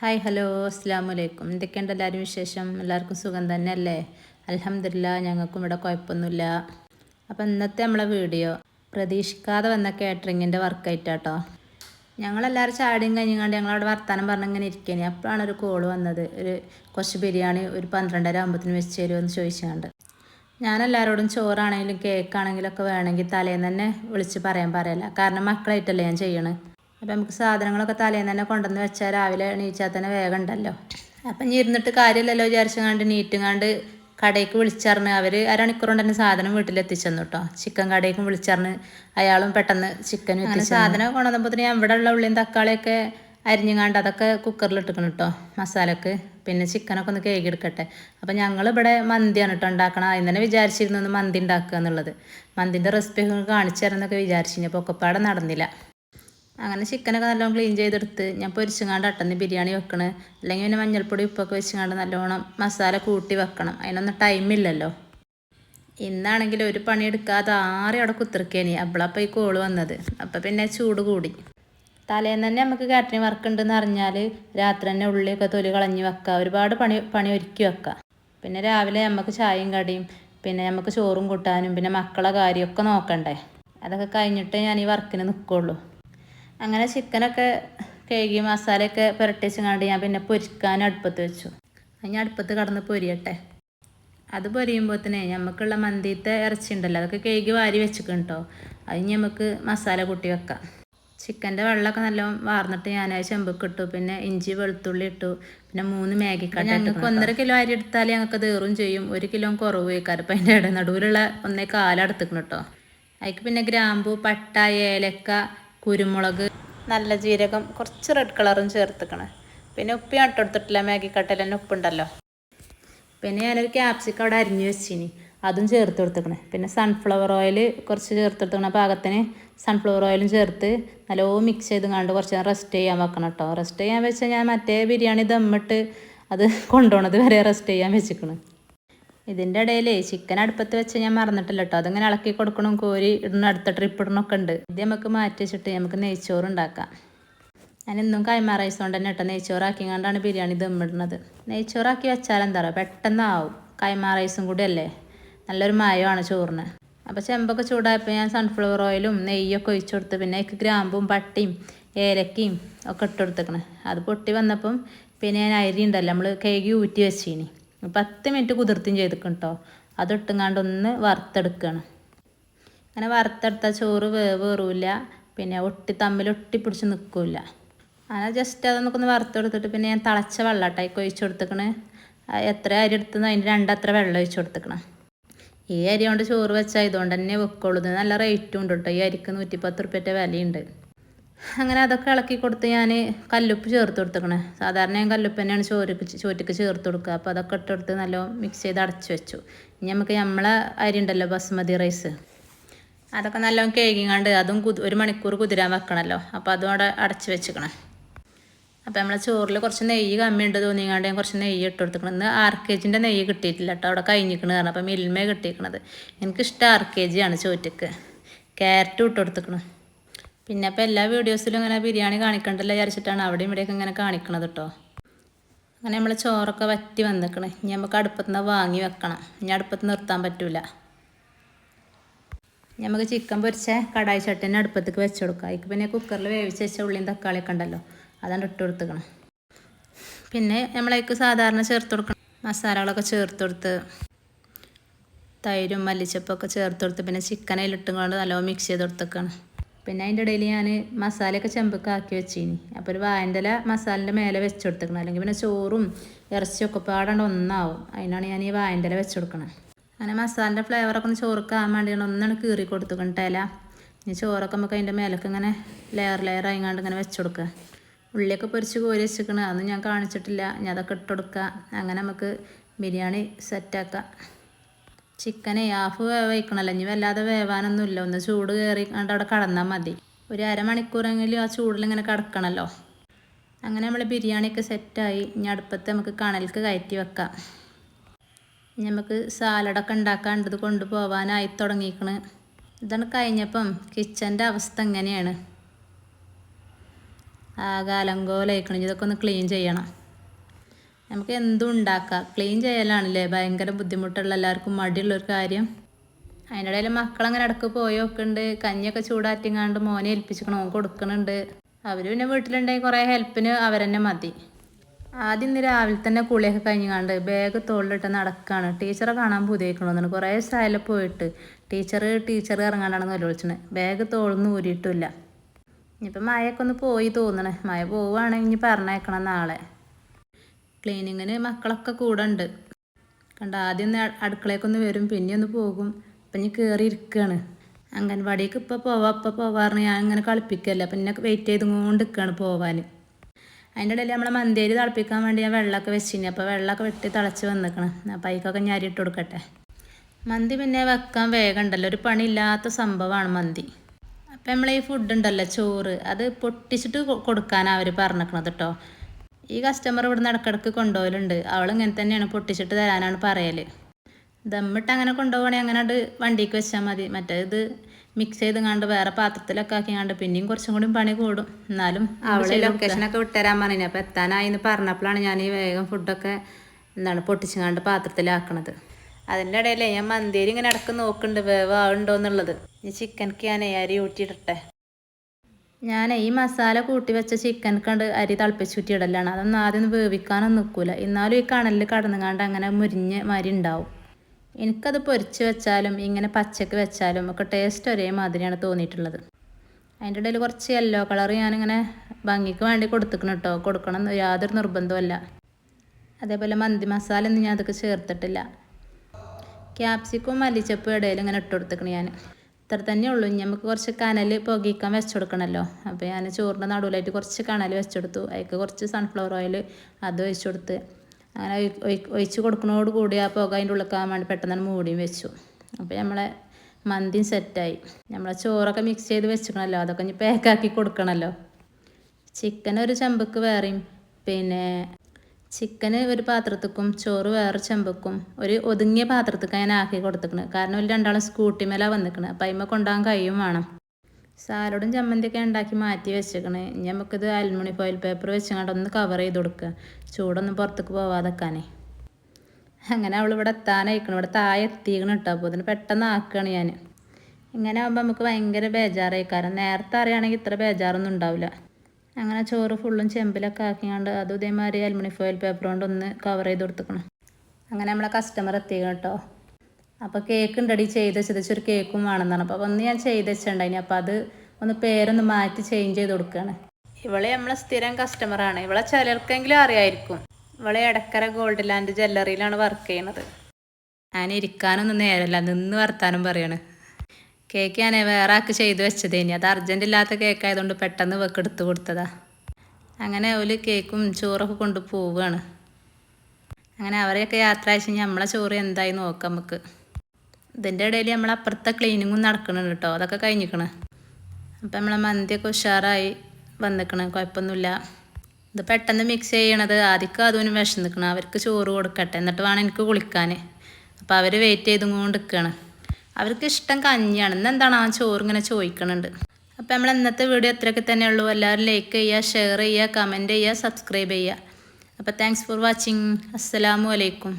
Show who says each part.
Speaker 1: Hi hello അസ്സാം വലൈക്കും എന്തൊക്കെയുണ്ട് എല്ലാവരും വിശേഷം? എല്ലാവർക്കും സുഖം തന്നെ അല്ലേ അലഹമില്ല ഞങ്ങൾക്കും ഇവിടെ കുഴപ്പമൊന്നുമില്ല. അപ്പം ഇന്നത്തെ നമ്മളെ വീഡിയോ പ്രതീക്ഷിക്കാതെ വന്ന കാറ്ററിങ്ങിന്റെ വർക്കായിട്ടാട്ടോ. ഞങ്ങളെല്ലാവരും ചാടിയും കഴിഞ്ഞാണ്ട് ഞങ്ങളവിടെ വർത്താനം പറഞ്ഞിങ്ങനെ ഇരിക്കുകയാണ് അപ്പോഴാണ് ഒരു കോൾ വന്നത്. ഒരു കുറച്ച് ബിരിയാണി ഒരു പന്ത്രണ്ടര ആകുമ്പത്തിന് വെച്ച് തരുമോ എന്ന് ഞാനെല്ലാവരോടും ചോറാണെങ്കിലും കേക്കാണെങ്കിലും ഒക്കെ വേണമെങ്കിൽ തലേന്ന് തന്നെ വിളിച്ച് പറയാൻ പറയല. കാരണം മക്കളായിട്ടല്ലേ ഞാൻ ചെയ്യണത് അപ്പം നമുക്ക് സാധനങ്ങളൊക്കെ തലേന്ന് തന്നെ കൊണ്ടുവന്ന് വെച്ചാൽ രാവിലെ എണീച്ചാൽ തന്നെ വേഗം ഉണ്ടല്ലോ. അപ്പം ഇനി ഇരുന്നിട്ട് കാര്യമില്ലല്ലോ വിചാരിച്ചങ്ങാണ്ട് നീറ്റുങ്ങാണ്ട് കടയ്ക്ക് വിളിച്ചറിഞ്ഞ് അവർ അരമണിക്കൂർ കൊണ്ട് തന്നെ സാധനം വീട്ടിലെത്തിച്ചെന്നു കേട്ടോ ചിക്കൻ കടയ്ക്കും വിളിച്ചറിഞ്ഞ് അയാളും പെട്ടെന്ന് ചിക്കൻ എത്തിച്ചു സാധനം കൊണ്ടുവന്നപ്പോൾ ഞാൻ ഇവിടെ ഉള്ള ഉള്ളിയും തക്കാളിയൊക്കെ അരിഞ്ഞുങ്ങാണ്ട് അതൊക്കെ കുക്കറിൽ ഇട്ടിക്കണം കേട്ടോ മസാലക്ക്. പിന്നെ ചിക്കനൊക്കെ ഒന്ന് കേകിയെടുക്കട്ടെ അപ്പം ഞങ്ങളിവിടെ മന്തിയാണ് കേട്ടോ ഉണ്ടാക്കണം അതിന് തന്നെ വിചാരിച്ചിരുന്നു ഒന്ന് മന്തി ഉണ്ടാക്കുക എന്നുള്ളത്. മന്തിന്റെ റെസിപ്പി ഒക്കെ കാണിച്ചു തരാമെന്നൊക്കെ വിചാരിച്ചു. അപ്പോൾ ഒക്കെപ്പാടെ നടന്നില്ല. അങ്ങനെ ചിക്കനൊക്കെ നല്ലോണം ക്ലീൻ ചെയ്തെടുത്ത് ഞാൻ പൊരിച്ചുങ്ങാണ്ട് അട്ടന്ന് ബിരിയാണി വെക്കണേ. അല്ലെങ്കിൽ പിന്നെ മഞ്ഞൾപ്പൊടി ഉപ്പൊക്കെ വെച്ചുങ്ങാണ്ട് നല്ലോണം മസാല കൂട്ടി വെക്കണം. അതിനൊന്നും ടൈമില്ലല്ലോ ഇന്നാണെങ്കിൽ ഒരു പണി പണിയെടുക്കാതെ ആറി അവിടെ കുത്തിർക്കേനി. അപ്പോളപ്പം ഈ കോൾ വന്നത്. അപ്പം പിന്നെ ചൂട് കൂടി. തലേന്ന് തന്നെ നമുക്ക് കാറ്ററിങ് വർക്ക് ഉണ്ടെന്ന് അറിഞ്ഞാൽ രാത്രി തന്നെ ഉള്ളിയൊക്കെ തൊലി കളഞ്ഞ് വെക്കുക ഒരുപാട് പണി പണി ഒരുക്കി വെക്കുക പിന്നെ രാവിലെ നമുക്ക് ചായയും കടിയും പിന്നെ നമുക്ക് ചോറും കൂട്ടാനും പിന്നെ മക്കളെ കാര്യമൊക്കെ നോക്കണ്ടേ. അതൊക്കെ കഴിഞ്ഞിട്ടേ ഞാൻ ഈ വർക്കിന് നിൽക്കുള്ളൂ അങ്ങനെ ചിക്കനൊക്കെ കഴുകി മസാലയൊക്കെ പുരട്ടിച്ചങ്ങാണ്ട് ഞാൻ പിന്നെ പൊരിക്കാൻ അടുപ്പത്ത് വെച്ചു. ഞാൻ അടുപ്പത്ത് കടന്ന് പൊരിയട്ടെ. അത് പൊരിയുമ്പോഴത്തേനെ നമുക്കുള്ള മന്തിത്തെ ഇറച്ചി ഉണ്ടല്ലോ അതൊക്കെ കഴുകി വാരി വെച്ചിക്കണം കേട്ടോ അത് നമുക്ക് മസാല കൂട്ടി വെക്കാം. ചിക്കന്റെ വെള്ളമൊക്കെ നല്ല വാർന്നിട്ട് ഞാൻ ആ ചെമ്പൊക്കെ ഇട്ടു പിന്നെ ഇഞ്ചി വെളുത്തുള്ളി ഇട്ടു പിന്നെ മൂന്ന് മാഗി കട്ട ഞങ്ങൾക്ക് ഒന്നര കിലോ അരി എടുത്താൽ ഞങ്ങൾക്ക് തീറും ചെയ്യും. ഒരു കിലോ കുറവ് വയ്ക്കാറ്. അപ്പം അതിന്റെ ഇട നടുവിലുള്ള ഒന്നേ കാലെടുത്തിക്കണം കേട്ടോ അതിക്ക് പിന്നെ ഗ്രാമ്പു പട്ട ഏലക്ക കുരുമുളക് നല്ല ജീരകം കുറച്ച് റെഡ് കളറും ചേർത്തിക്കണേ. പിന്നെ ഉപ്പി ഇട്ടെടുത്തിട്ടില്ല മാഗി കട്ടയിൽ തന്നെ ഉപ്പുണ്ടല്ലോ. പിന്നെ ഞാനൊരു ക്യാപ്സിക്കം അവിടെ അരിഞ്ഞു വെച്ചിനി. അതും ചേർത്ത് കൊടുത്തേക്കണേ. പിന്നെ സൺഫ്ലവർ ഓയിൽ കുറച്ച് ചേർത്ത് കൊടുത്തേക്കണ. പാകത്തിന് സൺഫ്ലവർ ഓയിലും ചേർത്ത് നല്ലോ മിക്സ് ചെയ്ത് കണ്ട് കുറച്ച് റെസ്റ്റ് ചെയ്യാൻ വെക്കണം കേട്ടോ റെസ്റ്റ് ചെയ്യാൻ വെച്ചാൽ ഞാൻ മറ്റേ ബിരിയാണി ദമ്മിട്ട് അത് കൊണ്ടുപോണത് വരെ റെസ്റ്റ് ചെയ്യാൻ വെച്ചിക്കണ്. ഇതിന്റെ ഇടയിൽ ചിക്കൻ അടുപ്പത്ത് വെച്ച് ഞാൻ മറന്നിട്ടില്ല കേട്ടോ അതിങ്ങനെ ഇളക്കി കൊടുക്കണം കോരി ഇടണം അടുത്ത ട്രിപ്പ് ഇടണമൊക്കെ ഉണ്ട്. ഇത് നമുക്ക് മാറ്റി വെച്ചിട്ട് നമുക്ക് നെയ്ച്ചോറ് ഉണ്ടാക്കാം. ഞാൻ ഇന്നും കൈമ റൈസ് കൊണ്ട് തന്നെ കേട്ടോ നെയ്ച്ചോറാക്കി കൊണ്ടാണ് ബിരിയാണി ദമ്മിടുന്നത്. നെയ്ച്ചോറാക്കി വെച്ചാൽ എന്താ പറയുക പെട്ടെന്നാവും. കൈമ റൈസും കൂടി അല്ലേ നല്ലൊരു മായമാണ് ചോറിന്. അപ്പോൾ ചെമ്പൊക്കെ ചൂടായപ്പോൾ ഞാൻ സൺഫ്ലവർ ഓയിലും നെയ്യൊക്കെ ഒഴിച്ചു കൊടുത്ത് പിന്നെ എനിക്ക് ഗ്രാമ്പും പട്ടിയും ഏലക്കയും ഒക്കെ ഇട്ട് കൊടുത്തേക്കണ്. അത് പൊട്ടി വന്നപ്പം പിന്നെ ഞാൻ അരി ഉണ്ടല്ലോ നമ്മൾ കേക്ക് ഊറ്റി വെച്ചിനി. പത്ത് മിനിറ്റ് കുതിർത്തും ചെയ്തിക്കും കേട്ടോ അതൊട്ടുങ്ങാണ്ട് ഒന്ന് വറുത്തെടുക്കണം. അങ്ങനെ വറുത്തെടുത്താൽ ചോറ് വേവ് കയറില്ല പിന്നെ ഒട്ടി തമ്മിൽ ഒട്ടി പിടിച്ച് നിൽക്കില്ല അങ്ങനെ ജസ്റ്റ് അതൊന്നൊക്കെ ഒന്ന് വറുത്തെടുത്തിട്ട് പിന്നെ ഞാൻ തിളച്ച വെള്ളട്ടായിക്ക് ഒഴിച്ചു കൊടുത്തേക്കണ്. എത്ര അരി എടുത്തുന്നോ അതിന്റെ രണ്ടത്ര വെള്ളം ഒഴിച്ചു കൊടുത്തേക്കണം. ഈ അരി കൊണ്ട് ചോറ് വെച്ചാൽ ഇതുകൊണ്ട് തന്നെ വെക്കുള്ളൂ നല്ല റേറ്റും ഉണ്ട് കേട്ടോ ഈ അരിക്ക് നൂറ്റിപ്പത്ത് റുപ്യന്റെ വിലയുണ്ട്. അങ്ങനെ അതൊക്കെ ഇളക്കി കൊടുത്ത് ഞാൻ കല്ലുപ്പ് ചേർത്ത് കൊടുത്തേക്കണേ. സാധാരണ ഞാൻ കല്ലുപ്പ് തന്നെയാണ് ചോരക്ക് ചോറ്റക്ക് ചേർത്ത് കൊടുക്കുക. അപ്പോൾ അതൊക്കെ ഇട്ടെടുത്ത് നല്ല മിക്സ് ചെയ്ത് അടച്ചു വെച്ചു. ഇനി നമുക്ക് നമ്മളെ അരി ഉണ്ടല്ലോ ബസ്മതി റൈസ് അതൊക്കെ നല്ലോണം കേകിങ്ങാണ്ട് അതും കുതി ഒരു മണിക്കൂർ കുതിരാൻ വെക്കണമല്ലോ അപ്പോൾ അതും അവിടെ അടച്ച് വെച്ചിക്കണം. അപ്പോൾ നമ്മളെ ചോറിൽ കുറച്ച് നെയ്യ് കമ്മിയുണ്ട് തോന്നിയാണ്ട് ഞാൻ കുറച്ച് നെയ്യ് ഇട്ട് കൊടുത്തിക്കണം. ഇന്ന് ആർ കെ ജിന്റെ നെയ്യ് കിട്ടിയിട്ടില്ല കേട്ടോ. അവിടെ കഴിഞ്ഞിക്കണ് കാരണം. അപ്പോൾ മിൽമേ കിട്ടിയിരിക്കണത് എനിക്കിഷ്ടം ആർ കെ ജി ആണ് ചോറ്റക്ക്. ക്യാരറ്റും ഇട്ട് കൊടുത്തിക്കണം. പിന്നെ ഇപ്പം എല്ലാ വീഡിയോസിലും ഇങ്ങനെ ബിരിയാണി കാണിക്കണ്ടല്ലോ വിചാരിച്ചിട്ടാണ് അവിടെയും ഇവിടെയൊക്കെ ഇങ്ങനെ കാണിക്കണത് കേട്ടോ അങ്ങനെ നമ്മൾ ചോറൊക്കെ വറ്റി വന്നിക്കണേ. ഇനി നമുക്ക് അടുപ്പത്ത് നിന്ന് വാങ്ങി വെക്കണം. ഇനി അടുപ്പത്ത് നിർത്താൻ പറ്റില്ല നമുക്ക് ചിക്കൻ പൊരിച്ച കടായി ചട്ടിനെ അടുപ്പത്തേക്ക് വെച്ച് കൊടുക്കാം. അതിക്ക് പിന്നെ കുക്കറിൽ വേവിച്ച് വെച്ച ഉള്ളിയും തക്കാളിയൊക്കെ ഉണ്ടല്ലോ അതാണ് ഇട്ട് കൊടുത്തേക്കണം. പിന്നെ നമ്മളേക്ക് സാധാരണ ചേർത്ത് കൊടുക്കണം മസാലകളൊക്കെ ചേർത്ത് കൊടുത്ത് തൈരും മല്ലിച്ചപ്പൊക്കെ ചേർത്ത് കൊടുത്ത് പിന്നെ ചിക്കൻ അതിലിട്ടുകൊണ്ട് നല്ലോണം മിക്സ് ചെയ്ത് കൊടുത്തേക്കാണ്. പിന്നെ അതിന്റെ ഇടയിൽ ഞാൻ മസാലയൊക്കെ ചെമ്പൊക്കെ ആക്കി വെച്ചിനി. അപ്പോൾ ഒരു വായന്റെ മസാലിന്റെ മേലെ വെച്ച് കൊടുത്തേക്കണം അല്ലെങ്കിൽ പിന്നെ ചോറും ഇറച്ചിയൊക്കെ പാടാണ്ട് ഒന്നാവും. അതിനാണ് ഞാൻ ഈ വായന്റെ ഇല വെച്ച് കൊടുക്കണത് അങ്ങനെ മസാലിന്റെ ഫ്ലേവറൊക്കെ ഒന്ന് ചോറൊക്കെ ആകാൻ വേണ്ടിയാണ് ഒന്നാണ് കീറി കൊടുത്തുകൊണ്ട് ഇല. ഇനി ചോറൊക്കെ നമുക്ക് അതിന്റെ മേലൊക്കെ ഇങ്ങനെ ലെയർ ലെയർ ആയിങ്ങാണ്ട് ഇങ്ങനെ വെച്ച് കൊടുക്കുക ഉള്ളിയൊക്കെ പൊരിച്ച് കോരി വെച്ചിരിക്കണം അതൊന്നും ഞാൻ കാണിച്ചിട്ടില്ല. ഞാൻ അതൊക്കെ ഇട്ട് കൊടുക്കുക അങ്ങനെ നമുക്ക് ബിരിയാണി സെറ്റാക്കാം ചിക്കനെ ഹാഫ് വേവ് വയ്ക്കണമല്ലോ ഇനി വല്ലാതെ വേവാനൊന്നുമില്ല. ഒന്ന് ചൂട് കയറി കണ്ട് അവിടെ കടന്നാൽ മതി. ഒരു അരമണിക്കൂറെങ്കിലും ആ ചൂടിൽ ഇങ്ങനെ കിടക്കണമല്ലോ അങ്ങനെ നമ്മൾ ബിരിയാണിയൊക്കെ സെറ്റായി. ഇനി അടുപ്പത്ത് നമുക്ക് കണൽക്ക് കയറ്റി വെക്കാം. ഇനി നമുക്ക് സാലഡൊക്കെ ഉണ്ടാക്കാണ്ടത് കൊണ്ടുപോകാനായി തുടങ്ങിക്കണ്. ഇതാണ് കഴിഞ്ഞപ്പം കിച്ചന്റെ അവസ്ഥ എങ്ങനെയാണ്? ആകാലം അലങ്കോലയിക്കണം. ഇതൊക്കെ ഒന്ന് ക്ലീൻ ചെയ്യണം. നമുക്ക് എന്തും ഉണ്ടാക്കാം. ക്ലീൻ ചെയ്യലാണല്ലേ? ഭയങ്കര ബുദ്ധിമുട്ടുള്ള എല്ലാവർക്കും മടിയുള്ള ഒരു കാര്യം. അതിന്റെ ഇടയിൽ മക്കളങ്ങനെ ഇടയ്ക്ക് പോയൊക്കെ ഉണ്ട് കഞ്ഞിയൊക്കെ ചൂടാറ്റിങ്ങാണ്ട് മോനെ ഏൽപ്പിച്ചിക്കണം ഓൻ കൊടുക്കണുണ്ട് അവർ പിന്നെ വീട്ടിലുണ്ടെങ്കിൽ കുറേ ഹെൽപ്പിന് അവരെന്നെ മതി. ആദ്യം ഇന്ന് രാവിലെ തന്നെ കുളിയൊക്കെ കഴിഞ്ഞാണ്ട് ബാഗ് തോളിലിട്ട് നടക്കുകയാണ് ടീച്ചറെ കാണാൻ പുതിയേക്കണമെന്നാണ് കുറേ സ്ഥലം പോയിട്ട് ടീച്ചർ ടീച്ചർ ഇറങ്ങാണ്ടാണ് നിലവിളിച്ചത് ബാഗ് തോളിന്ന് ഊരിയിട്ടില്ല. ഇനിയിപ്പോൾ മഴയൊക്കെ ഒന്ന് പോയി തോന്നണേ. മഴ പോവുകയാണെങ്കിൽ പറഞ്ഞേക്കണം നാളെ. ക്ലീനിങ്ങിന് മക്കളൊക്കെ കൂടെ ഉണ്ട് കണ്ട ആദ്യം ഒന്ന് അടുക്കളയൊക്കൊന്ന് വരും പിന്നെ ഒന്ന് പോകും. അപ്പം ഇനി കയറി ഇരിക്കുകയാണ് അംഗൻവാടിക്ക് ഇപ്പോൾ പോവാം ഇപ്പോൾ പോവാറിന് ഞാൻ ഇങ്ങനെ കളിപ്പിക്കല്ല അപ്പം എന്നെ വെയിറ്റ് ചെയ്തുകൊണ്ട് നിൽക്കുകയാണ് പോവാൻ അതിന്റെ ഇടയിൽ നമ്മളെ മന്തേരി തിളപ്പിക്കാൻ വേണ്ടി ഞാൻ വെള്ളമൊക്കെ വെച്ചിനി അപ്പോൾ വെള്ളമൊക്കെ വെട്ടി തിളച്ച് വന്നിക്കണം. അപ്പം അതിക്കൊക്കെ ഞാൻ ഇട്ട് കൊടുക്കട്ടെ. മന്തി പിന്നെ വെക്കാൻ വേഗം ഉണ്ടല്ലോ ഒരു പണിയില്ലാത്ത സംഭവമാണ് മന്തി. അപ്പം നമ്മൾ ഈ ഫുഡ് ഉണ്ടല്ലോ ചോറ്. അത് പൊട്ടിച്ചിട്ട് കൊടുക്കാനാണ് അവർ പറഞ്ഞിരിക്കണത് കേട്ടോ ഈ കസ്റ്റമർ ഇവിടുന്ന് ഇടക്കിടക്ക് കൊണ്ടുപോകലുണ്ട് അവൾ ഇങ്ങനെ തന്നെയാണ് പൊട്ടിച്ചിട്ട് തരാനാണ് പറയൽ ദമ്മിട്ട് അങ്ങനെ കൊണ്ടുപോകണേ അങ്ങനെ അത് വണ്ടിക്ക് വെച്ചാൽ മതി. മറ്റേത് മിക്സ് ചെയ്ത് കണ്ട് വേറെ പാത്രത്തിലൊക്കെ ആക്കി കണ്ട് പിന്നെയും കുറച്ചും കൂടി പണി കൂടും. എന്നാലും അവളെ ലൊക്കേഷനൊക്കെ വിട്ടുതരാൻ പറഞ്ഞു അപ്പോൾ എത്താനായി എന്ന് പറഞ്ഞപ്പോഴാണ് ഞാൻ ഈ വേഗം ഫുഡൊക്കെ എന്താണ് പൊട്ടിച്ചങ്ങാണ്ട് പാത്രത്തിലാക്കണത്. അതിന്റെ ഇടയിലേ ഞാൻ മന്തിയിൽ ഇങ്ങനെ ഇടയ്ക്ക് നോക്കുന്നുണ്ട്. വേവാവുണ്ടോ എന്നുള്ളത് ഈ ചിക്കൻ ഞാൻ അരി ഊറ്റിയിടട്ടെ. ഞാൻ ഈ മസാല കൂട്ടി വെച്ച ചിക്കൻ കണ്ട് അരി തിളപ്പിച്ചൂറ്റിയിടലാണ് അതൊന്നും ആദ്യം ഒന്ന് വേവിക്കാനൊന്നും നിൽക്കൂല എന്നാലും ഈ കണലിൽ കടന്നുകാണ്ട് അങ്ങനെ മുരിഞ്ഞ് മാതിരി ഉണ്ടാവും. എനിക്കത് പൊരിച്ച് വെച്ചാലും ഇങ്ങനെ പച്ചക്ക് വെച്ചാലും ഒക്കെ ടേസ്റ്റ് ഒരേ മാതിരിയാണ് തോന്നിയിട്ടുള്ളത്. അതിന്റെ ഇടയിൽ കുറച്ച് യെല്ലോ കളർ ഞാനിങ്ങനെ ഭംഗിക്ക് വേണ്ടി കൊടുത്തിക്കണം കേട്ടോ കൊടുക്കണം എന്ന് യാതൊരു നിർബന്ധമല്ല അതേപോലെ മന്തി മസാല ഒന്നും ഞാൻ അതൊക്കെ ചേർത്തിട്ടില്ല. ക്യാപ്സിക്കും മല്ലിച്ചപ്പും ഇടയിൽ ഇങ്ങനെ ഇട്ട് കൊടുത്തിക്കണം ഞാൻ ഇത്ര തന്നെ ഉള്ളൂ. ഇനി നമുക്ക് കുറച്ച് കനൽ പുകയിക്കാൻ വെച്ച് കൊടുക്കണമല്ലോ അപ്പോൾ ഞാൻ ചോറിന്റെ നടുവിലായിട്ട് കുറച്ച് കനൽ വെച്ചെടുത്തു അതിൽ കുറച്ച് സൺഫ്ലവർ ഓയിൽ അത് ഒഴിച്ചു കൊടുത്ത് അങ്ങനെ ഒഴി- ഒഴി- ഒഴിച്ച് കൊടുക്കുന്നതോട് കൂടി ആ പുക അതിന്റെ ഉള്ളിക്കാൻ വേണ്ടി പെട്ടെന്ന് മൂടിയും വെച്ചു. അപ്പോൾ നമ്മളെ മന്തിയും സെറ്റായി നമ്മളെ ചോറൊക്കെ മിക്സ് ചെയ്ത് വെച്ചിക്കണമല്ലോ അതൊക്കെ ഇനി പാക്കാക്കി കൊടുക്കണമല്ലോ ചിക്കൻ ഒരു ചെമ്പക്ക് വേറെയും. പിന്നെ ചിക്കന് ഒരു പാത്രത്തേക്കും ചോറ് വേറെ ചെമ്പക്കും ഒരു ഒതുങ്ങിയ പാത്രത്തേക്ക് ഞാൻ ആക്കി കൊടുത്തിക്കണ് കാരണം ഒരു രണ്ടാളും സ്കൂട്ടി മേല വന്നിക്കണ് അപ്പം അതിമ്മ കൊണ്ടുപോകാൻ കഴിയും വേണം. സാലഡും ചമ്മന്തിയൊക്കെ ഉണ്ടാക്കി മാറ്റി വെച്ചേക്കണ് ഇനി നമുക്കിത് അലുമിണി ഫോയിൽ പേപ്പർ വെച്ചങ്ങാണ്ട് ഒന്ന് കവർ ചെയ്ത് കൊടുക്കുക ചൂടൊന്നും പുറത്തേക്ക് പോവാതെക്കാനേ. അങ്ങനെ അവൾ ഇവിടെ എത്താനായിക്കണം. ഇവിടെ താഴെ എത്തിക്കണം കേട്ടോ. അപ്പോൾ അതിന് പെട്ടെന്ന് ആക്കുകയാണ് ഞാൻ. ഇങ്ങനെ ആകുമ്പോൾ നമുക്ക് ഭയങ്കര ബേജാറായി. കാരണം നേരത്തെ അറിയുകയാണെങ്കിൽ ഇത്ര ബേജാറൊന്നും ഉണ്ടാവില്ല. അങ്ങനെ ചോറ് ഫുള്ളും ചെമ്പിലൊക്കെ ആക്കിയാണ്ട് അതും ഇതേമാതിരി അലുമിനി ഫോയിൽ പേപ്പർ കൊണ്ട് ഒന്ന് കവർ ചെയ്ത് കൊടുത്തുക്കണം. അങ്ങനെ നമ്മളെ കസ്റ്റമർ എത്തിക്കണം കേട്ടോ. അപ്പോൾ കേക്ക് ഉണ്ടടി ചെയ്ത് വെച്ചത്. ഒരു കേക്കും വേണമെന്നാണ്. അപ്പോൾ ഒന്ന് ഞാൻ ചെയ്ത് വെച്ചിട്ടുണ്ടായിനി അപ്പോൾ അത് ഒന്ന് പേരൊന്ന് മാറ്റി ചേഞ്ച് ചെയ്ത് കൊടുക്കുകയാണ് ഇവളെ നമ്മളെ സ്ഥിരം കസ്റ്റമറാണ് ഇവളെ ചിലർക്കെങ്കിലും അറിയായിരിക്കും. ഇവളെ എടക്കര ഗോൾഡ് ലാൻഡ് ജ്വല്ലറിയിലാണ് വർക്ക് ചെയ്യണത്. ഞാൻ ഇരിക്കാനൊന്നും നേരല്ല. നിന്ന് വർത്താനം പറയാണ്. കേക്ക് ഞാൻ വേറെ ആൾക്ക് ചെയ്ത് വെച്ചതേനി അത് അർജന്റ് ഇല്ലാത്ത കേക്ക് ആയതുകൊണ്ട് പെട്ടെന്ന് വെക്ക് എടുത്ത് കൊടുത്തതാ. അങ്ങനെ ഓൽ കേക്കും ചോറൊക്കെ കൊണ്ട് പോവുകയാണ് അങ്ങനെ അവരെയൊക്കെ യാത്ര അയച്ച് നമ്മളെ ചോറ് എന്തായി നോക്കാം നമുക്ക്. ഇതിന്റെ ഇടയിൽ നമ്മൾ അപ്പുറത്തെ ക്ലീനിങ്ങും നടക്കുന്നുണ്ട് കേട്ടോ അതൊക്കെ കഴിഞ്ഞിക്കണ്. അപ്പം നമ്മളെ മന്തിയൊക്കെ ഉഷാറായി വന്നിക്കണ്. കുഴപ്പമൊന്നുമില്ല. ഇത് പെട്ടെന്ന് മിക്സ് ചെയ്യണത് ആദ്യം അതുവിനും വിഷം നിൽക്കണം അവർക്ക് ചോറ് കൊടുക്കട്ടെ. എന്നിട്ട് വേണം എനിക്ക് കുളിക്കാൻ അപ്പോൾ അവർ വെയിറ്റ് ചെയ്തും കൊണ്ട് നിൽക്കുകയാണ് അവർക്ക് ഇഷ്ടം കഞ്ഞിയാണ്. ഇന്ന് എന്താണ് ആ ചോറ് ഇങ്ങനെ ചോദിക്കണുണ്ട്? അപ്പോൾ നമ്മൾ ഇന്നത്തെ വീഡിയോ ഇത്രയൊക്കെ തന്നെ ഉള്ളൂ. എല്ലാവരും ലൈക്ക് ചെയ്യുക ഷെയർ ചെയ്യുക കമന്റ് ചെയ്യുക സബ്സ്ക്രൈബ് ചെയ്യുക. അപ്പോൾ താങ്ക്സ് ഫോർ വാച്ചിങ് അസ്സലാമു അലൈക്കും.